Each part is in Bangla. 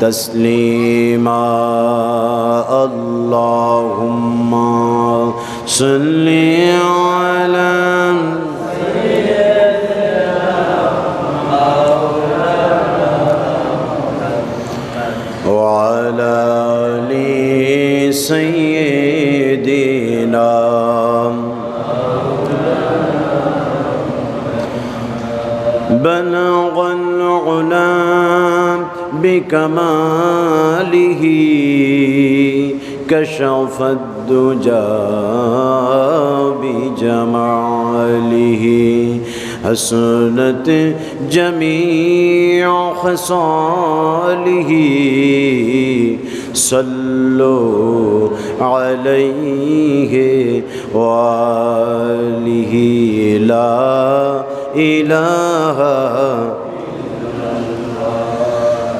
تسليما. اللهم صل على وعلى آل بلغ العلا بكماله كشف الدجى بجماله حسنت جميع خصاله صلوا عليه وآله. لا إله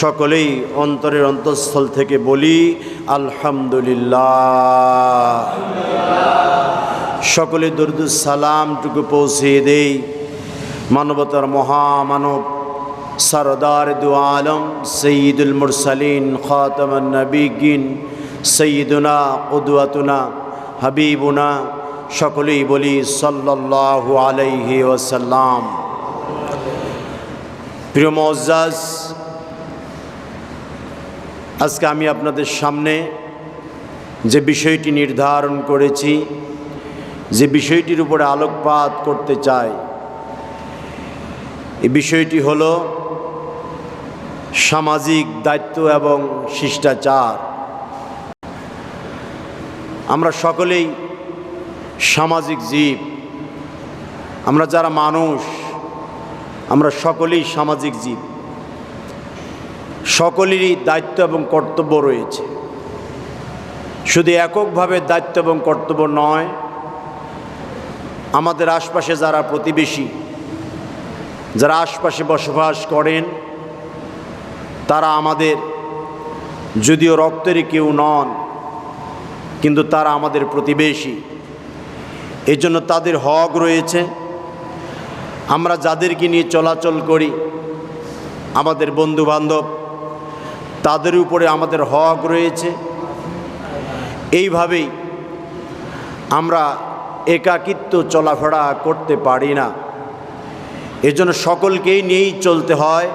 সকলেই অন্তরের অন্তঃস্থল থেকে বলি, আলহামদুলিল্লাহ। সকলে দরুদ সালামটুকু পৌঁছিয়ে দেই। মানবতার মহামানব সরদার দু আলম সঈদুল মুরসালিন, খাতমান নবীগিন সঈদুনা উদুয়াতুনা হাবিবুনা, সকলেই বলি সাল্লাল্লাহু আলাইহি ওয়াসাল্লাম। প্রিয় মজ্জাজ আজকে আমি আপনাদের সামনে যে বিষয়টি নির্ধারণ করেছি, যে বিষয়টির উপরে আলোকপাত করতে চাই, এই বিষয়টি হল সামাজিক দায়িত্ব এবং শিষ্টাচার। আমরা সকলেই সামাজিক জীব। আমরা যারা মানুষ, আমরা সকলেই সামাজিক জীব। সকলেরই দায়িত্ব এবং কর্তব্য রয়েছে। শুধু এককভাবে দায়িত্ব এবং কর্তব্য নয়, আমাদের আশপাশে যারা প্রতিবেশী, যারা আশপাশে বসবাস করেন, তারা আমাদের, যদিও রক্তেরই কেউ নন, কিন্তু তারা আমাদের প্রতিবেশী। এই জন্য তাদের হক রয়েছে। আমরা যাদেরকে নিয়ে চলাচল করি, আমাদের বন্ধুবান্ধব তাদের উপরে আমাদের হক রয়েছে। এইভাবেই আমরা একাকিত্ব চলাফেরা করতে পারি না। এজন্য সকলকেই নিয়েই চলতে হয়।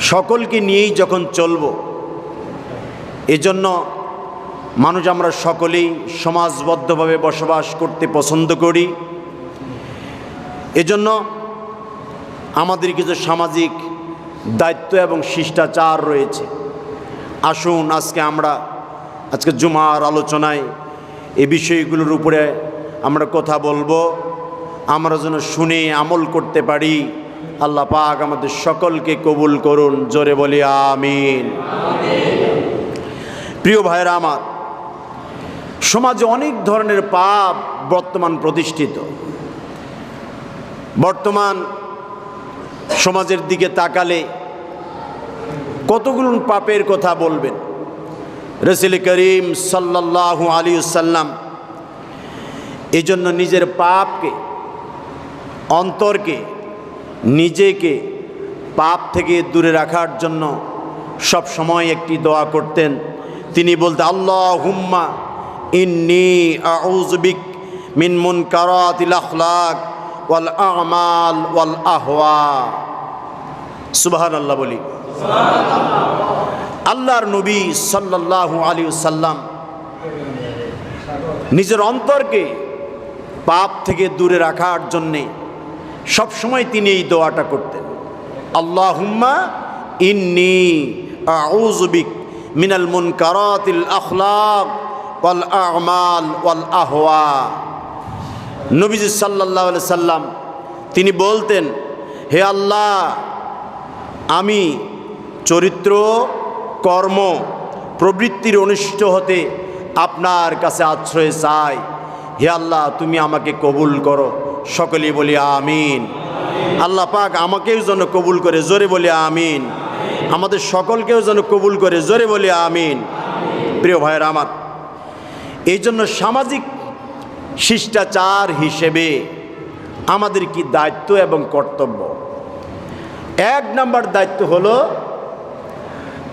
সকলকে নিয়েই যখন চলব, এজন্য মানুষ আমরা সকলেই সমাজবদ্ধভাবে বসবাস করতে পছন্দ করি। এজন্য আমাদের কিছু সামাজিক দায়িত্ব এবং শিষ্টাচার রয়েছে। আসুন আজকে আমরা, আজকে জুমার আলোচনায় এই বিষয়গুলোর উপরে আমরা কথা বলব। আমরা যেন শুনে আমল করতে পারি। আল্লাহ পাক আমাদের সকলকে কবুল করুন, জোরে বলি আমিন। প্রিয় ভাইরা আমার, সমাজে অনেক ধরনের পাপ বর্তমান প্রতিষ্ঠিত। বর্তমান সমাজের দিকে তাকালে কতগুলো পাপের কথা বলবেন? রসুল করিম সাল্লাহ আলী সাল্লাম এই জন্য নিজের পাপকে, অন্তরকে, নিজেকে পাপ থেকে দূরে রাখার জন্য সব সময় একটি দোয়া করতেন। তিনি বলতে আল্লাহ হুম্মা ইন্নি আউজবিক মিন মুন ওয়াল আমাল ওয়াল আহওয়া। সুবাহান আল্লাহ বলি। আল্লাহর নবী সাল্লাল্লাহু আলী সাল্লাম নিজের অন্তরকে পাপ থেকে দূরে রাখার জন্যে সবসময় তিনি এই দোয়াটা করতেন। আল্লাহ হুম্মা ইন্নি আউজবিক মিনাল মুনকারাতিল আখলাক ওয়াল আমাল ওয়াল আহওয়া। নবীজি সাল্লাহ সাল্লাম তিনি বলতেন, হে আল্লাহ, আমি চরিত্র, কর্ম, প্রবৃত্তির অনিষ্ট হতে আপনার কাছে আশ্রয় চাই। হে আল্লাহ, তুমি আমাকে কবুল করো। সকলেই বলি আমিন। আল্লাহ পাক আমাকেও যেন কবুল করে, জোরে বলি আমিন। আমাদের সকলকেও যেন কবুল করে, জোরে বলি আমিন। প্রিয় ভাইয়ের আমার, এই জন্য সামাজিক শিষ্টাচার হিসেবে আমাদের কি দায়িত্ব এবং কর্তব্য? এক নাম্বার দায়িত্ব হলো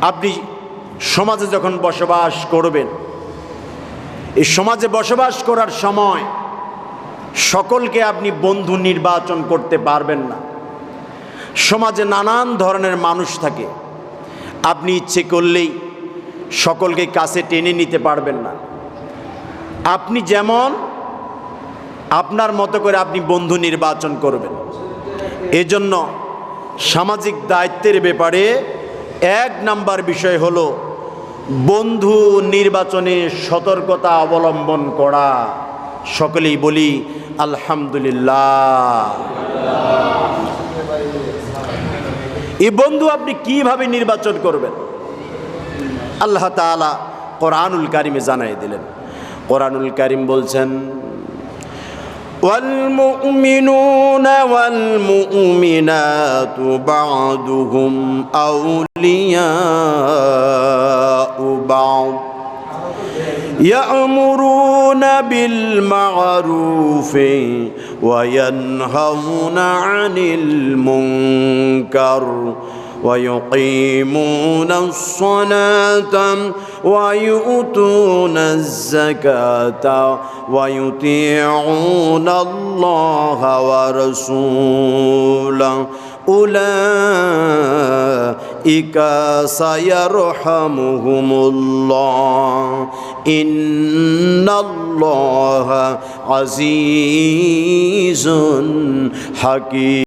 আপনি সমাজে যখন বসবাস করবেন, এই সমাজে বসবাস করার সময় সকলকে আপনি বন্ধু নির্বাচন করতে পারবেন না। সমাজে নানান ধরনের মানুষ থাকে, আপনি ইচ্ছে করলেই সকলকে কাছে টেনে নিতে পারবেন না। আপনি যেমন, আপনার মতো করে আপনি বন্ধু নির্বাচন করবেন। এজন্য সামাজিক দায়িত্বের ব্যাপারে এক নাম্বার বিষয় হলো বন্ধু নির্বাচনে সতর্কতা অবলম্বন করা সকলেই বলি আলহামদুলিল্লাহ এই বন্ধু আপনি কিভাবে নির্বাচন করবেন আল্লাহ তালা কোরআনুল কারিমে জানাই দিলেন কোরআনুল কারিম বলছেন والمؤمنون والمؤمنات بعضهم أولياء بعض يأمرون بالمعروف وينهون عن المنكر ويقيمون الصلاة ويؤتون الزكاة ويطيعون الله ورسوله أولئك ইকা সায়ারহামুহুমুল্লাহ। ইন্নাল্লাহ আজিজুন হাকিম